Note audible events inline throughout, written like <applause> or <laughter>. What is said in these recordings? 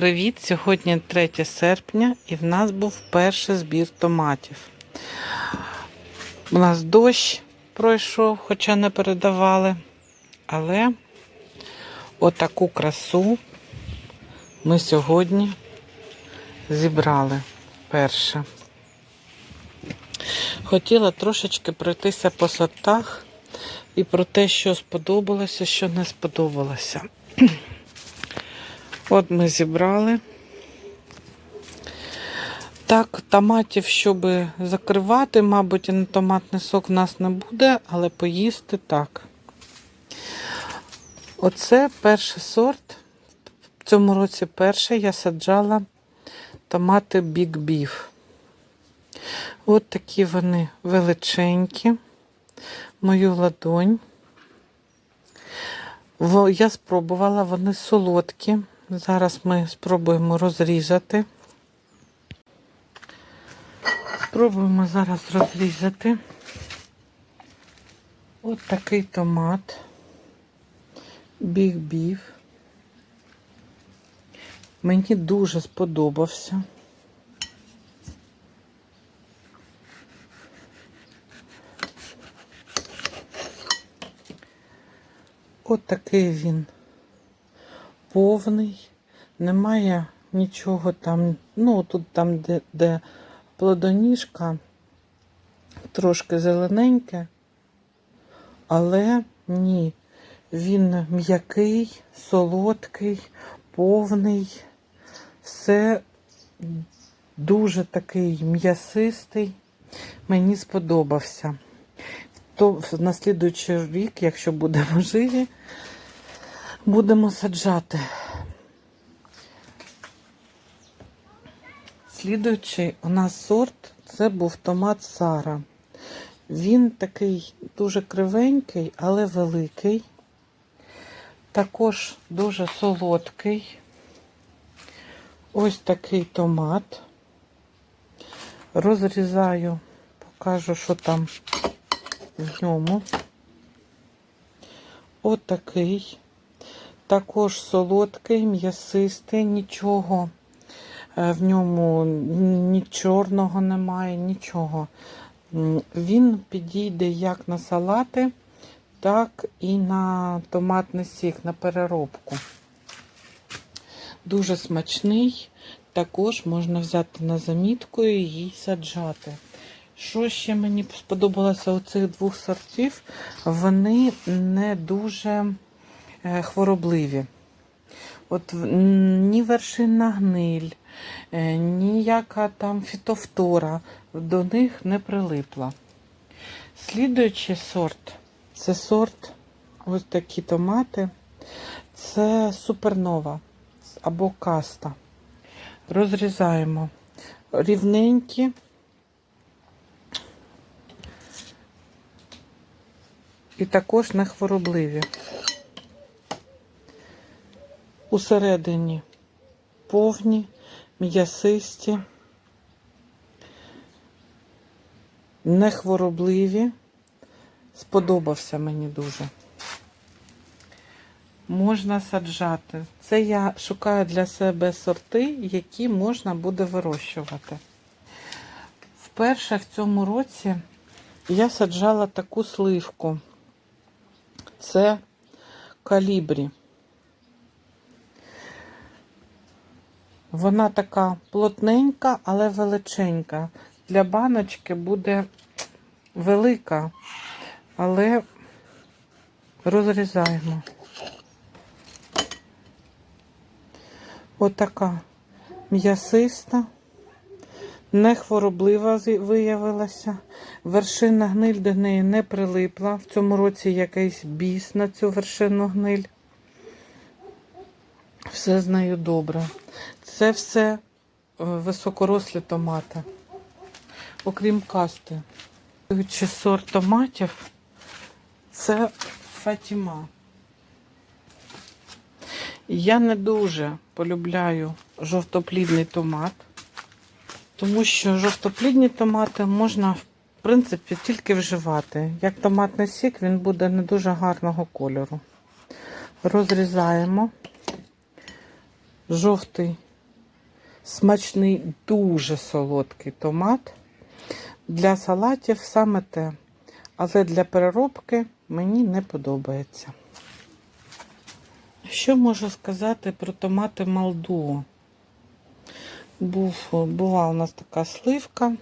привіт! Сьогодні 3 серпня і в нас був перший збір томатів. У нас дощ пройшов, хоча не передавали. Але отаку красу ми сьогодні зібрали перше. Хотіла трошечки пройтися по сортах і про те, що сподобалося, що не сподобалося. От ми зібрали. Так, томатів, щоб закривати, мабуть, на томатний сок в нас не буде, але поїсти так. Оце перший сорт. В цьому році перший я саджала томати Big Beef. От такі вони величенькі, мою ладонь. Я спробувала, вони солодкі. Зараз ми спробуємо розрізати. Спробуємо зараз розрізати. От такий томат. Біг Beef. Мені дуже сподобався. От такий він повний, немає нічого там, ну тут там, де, де плодоніжка, трошки зелененьке, але ні, він м'який, солодкий, повний, все дуже такий м'ясистий. Мені сподобався. То на слідуючий рік, якщо будемо <laughs> живі, будемо саджати. Слідуючий у нас сорт це був томат Сара. Він такий дуже кривенький, але великий. Також дуже солодкий. Ось такий томат. Розрізаю, покажу, що там в ньому. Отакий. Також солодкий, м'ясистий, нічого е, в ньому ні чорного немає, нічого. Він підійде як на салати, так і на томатний сік, на переробку. Дуже смачний, також можна взяти на замітку і її саджати. Що ще мені сподобалося у цих двох сортів? Вони не дуже хворобливі. От ні вершинна гниль, е, ніяка там фітофтора до них не прилипла. Слідуючий сорт це сорт, ось такі томати. Це супернова або каста. Розрізаємо рівненькі. І також не хворобливі. Усередині повні, м'ясисті, не хворобливі. Сподобався мені дуже. Можна саджати. Це я шукаю для себе сорти, які можна буде вирощувати. Вперше в цьому році я саджала таку сливку. Це калібрі. Вона така плотненька, але величенька. Для баночки буде велика, але розрізаємо. Отака м'ясиста, не хвороблива виявилася. Вершина гниль до неї не прилипла. В цьому році якийсь біс на цю вершину гниль. Все з нею добре. Це все е, високорослі томати. Окрім касти. Чи сорт томатів це Фатіма. Я не дуже полюбляю жовтоплідний томат, тому що жовтоплідні томати можна, в принципі, тільки вживати. Як томатний сік, він буде не дуже гарного кольору. Розрізаємо жовтий Смачний, дуже солодкий томат. Для салатів саме те. Але для переробки мені не подобається. Що можу сказати про томати Малдуо? Був, була у нас така сливка.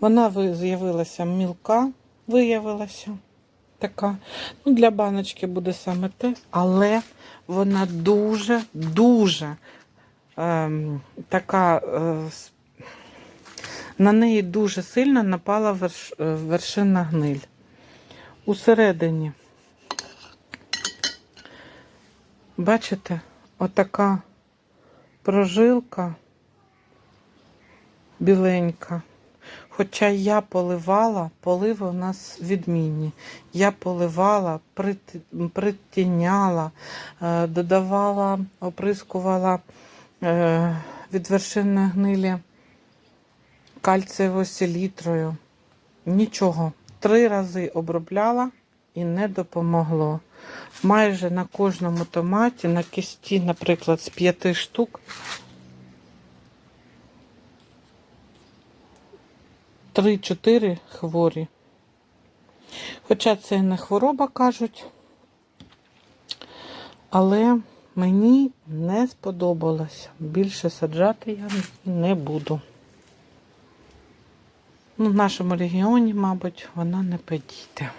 Вона з'явилася мілка, виявилася така. Ну, для баночки буде саме те, але вона дуже, дуже ем, така. Е, на неї дуже сильно напала е, вершина гниль. Усередині, бачите, отака прожилка біленька. Хоча я поливала, поливи у нас відмінні. Я поливала, прит- притіняла, е, додавала, оприскувала від вершини гнилі кальцієвою селітрою. Нічого. Три рази обробляла і не допомогло. Майже на кожному томаті, на кисті, наприклад, з п'яти штук, три-чотири хворі. Хоча це не хвороба, кажуть, але мені не сподобалося. Більше саджати я не буду. Ну, в нашому регіоні, мабуть, вона не підійде.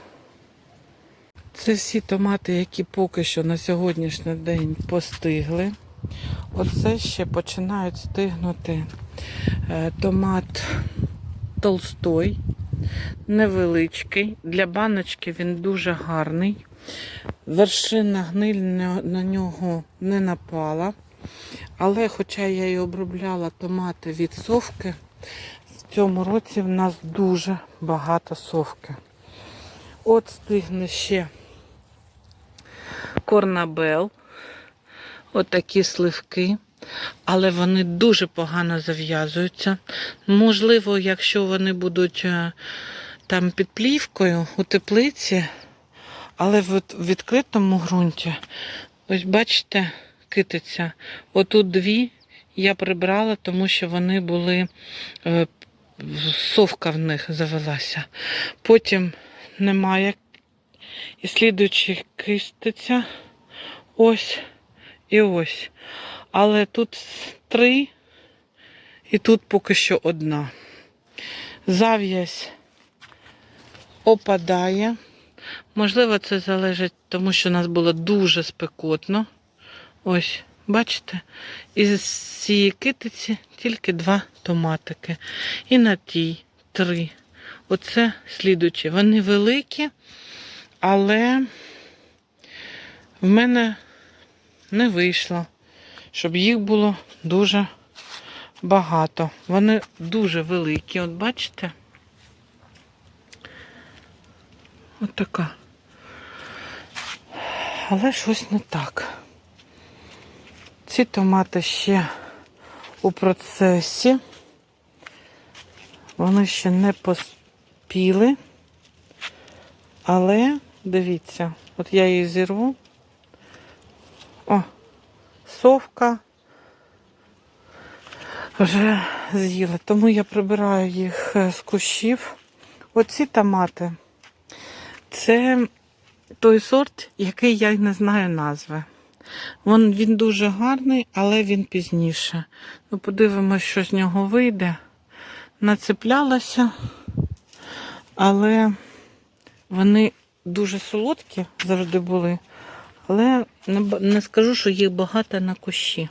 Це всі томати, які поки що на сьогоднішній день постигли. Оце ще починають стигнути е, томат Толстой, невеличкий. Для баночки він дуже гарний. Вершина гниль на нього не напала. Але, хоча я і обробляла томати від совки, в цьому році в нас дуже багато совки. От стигне ще корнабел. Отакі сливки. Але вони дуже погано зав'язуються. Можливо, якщо вони будуть е, там під плівкою у теплиці, але в відкритому ґрунті, ось бачите, китиця. Отут дві я прибрала, тому що вони були, е, совка в них завелася. Потім немає. І слідуючи кистиця, ось і ось. Але тут три, і тут поки що одна. Зав'язь опадає. Можливо, це залежить, тому що у нас було дуже спекотно. Ось, бачите? Із цієї китиці тільки два томатики. І на тій три. Оце слідучі. Вони великі, але в мене не вийшло, щоб їх було дуже багато. Вони дуже великі, от бачите? От така. Але щось не так. Ці томати ще у процесі. Вони ще не поспіли. Але дивіться, от я її зірву. О, совка вже з'їла. Тому я прибираю їх е, з кущів. Оці томати. Це той сорт, який я не знаю назви. Вон, він дуже гарний, але він пізніше. Ну, подивимось, що з нього вийде. Нацеплялася, але вони дуже солодкі завжди були. Але не, не скажу, що їх багато на кущі.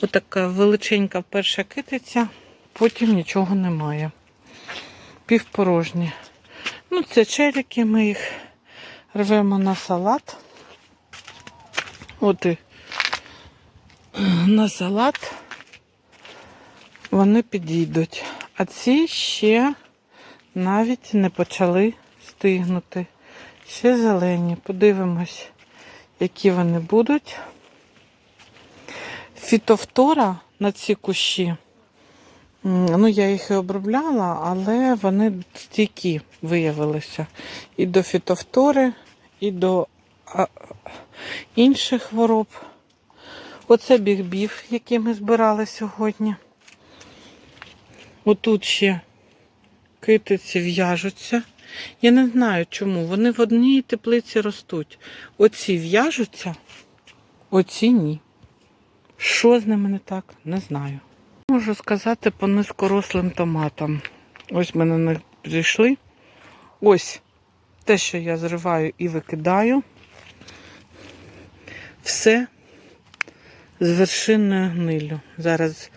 Отака величенька перша китиця, потім нічого немає. Півпорожні. Ну, це черіки, ми їх рвемо на салат. От і на салат вони підійдуть. А ці ще навіть не почали стигнути. Ще зелені. Подивимось, які вони будуть. Фітофтора на ці кущі. Ну, я їх і обробляла, але вони стійкі виявилися. І до фітофтори, і до інших хвороб. Оце біг-біф, який ми збирали сьогодні. Отут ще китиці в'яжуться. Я не знаю чому. Вони в одній теплиці ростуть. Оці в'яжуться, оці ні. Що з ними не так, не знаю. Можу сказати по низькорослим томатам. Ось мене не прийшли. Ось те, що я зриваю і викидаю. Все з вершинною гнилю. Зараз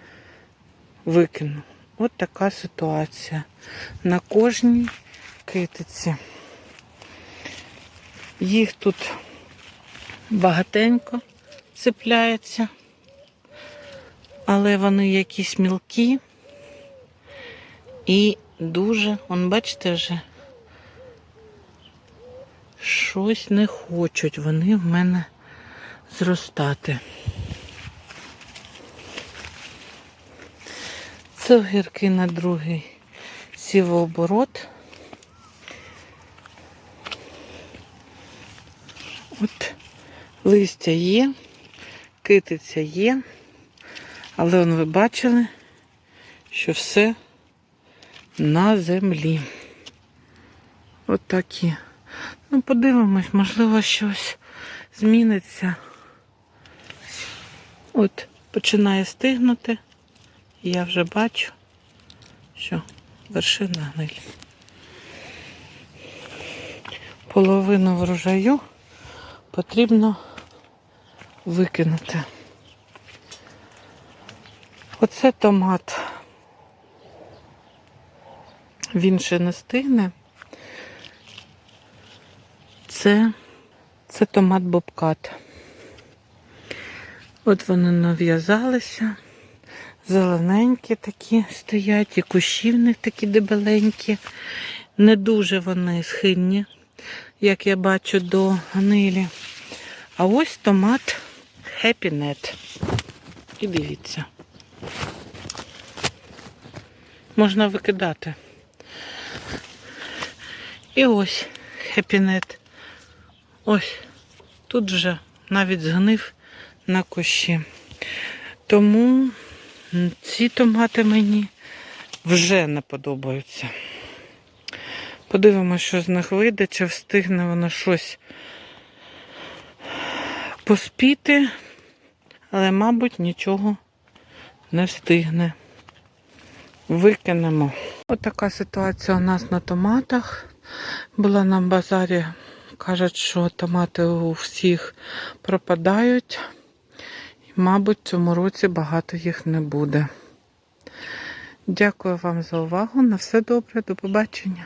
викину. От така ситуація. На кожній китиці. Їх тут багатенько цепляється, але вони якісь мілкі і дуже, он бачите вже, щось не хочуть вони в мене зростати. Це огірки на другий сівооборот. От листя є, китиця є, але ви бачили, що все на землі. От. Ну, подивимось, можливо, щось зміниться. От, починає стигнути. І я вже бачу, що вершина гнилі. Половину врожаю потрібно викинути. Оце томат. Він ще не стигне. Це, це томат бобкат. От вони нав'язалися. Зелененькі такі стоять, і кущі в них такі дебеленькі. Не дуже вони схильні, як я бачу, до гнилі. А ось томат Happy Net. І дивіться. Можна викидати. І ось Net. Ось. Тут вже навіть згнив на кущі. Тому ці томати мені вже не подобаються. Подивимося, що з них вийде, чи встигне воно щось поспіти, але, мабуть, нічого не встигне. Викинемо. Отака ситуація у нас на томатах. Була на базарі, кажуть, що томати у всіх пропадають. Мабуть, цьому році багато їх не буде. Дякую вам за увагу. На все добре, до побачення.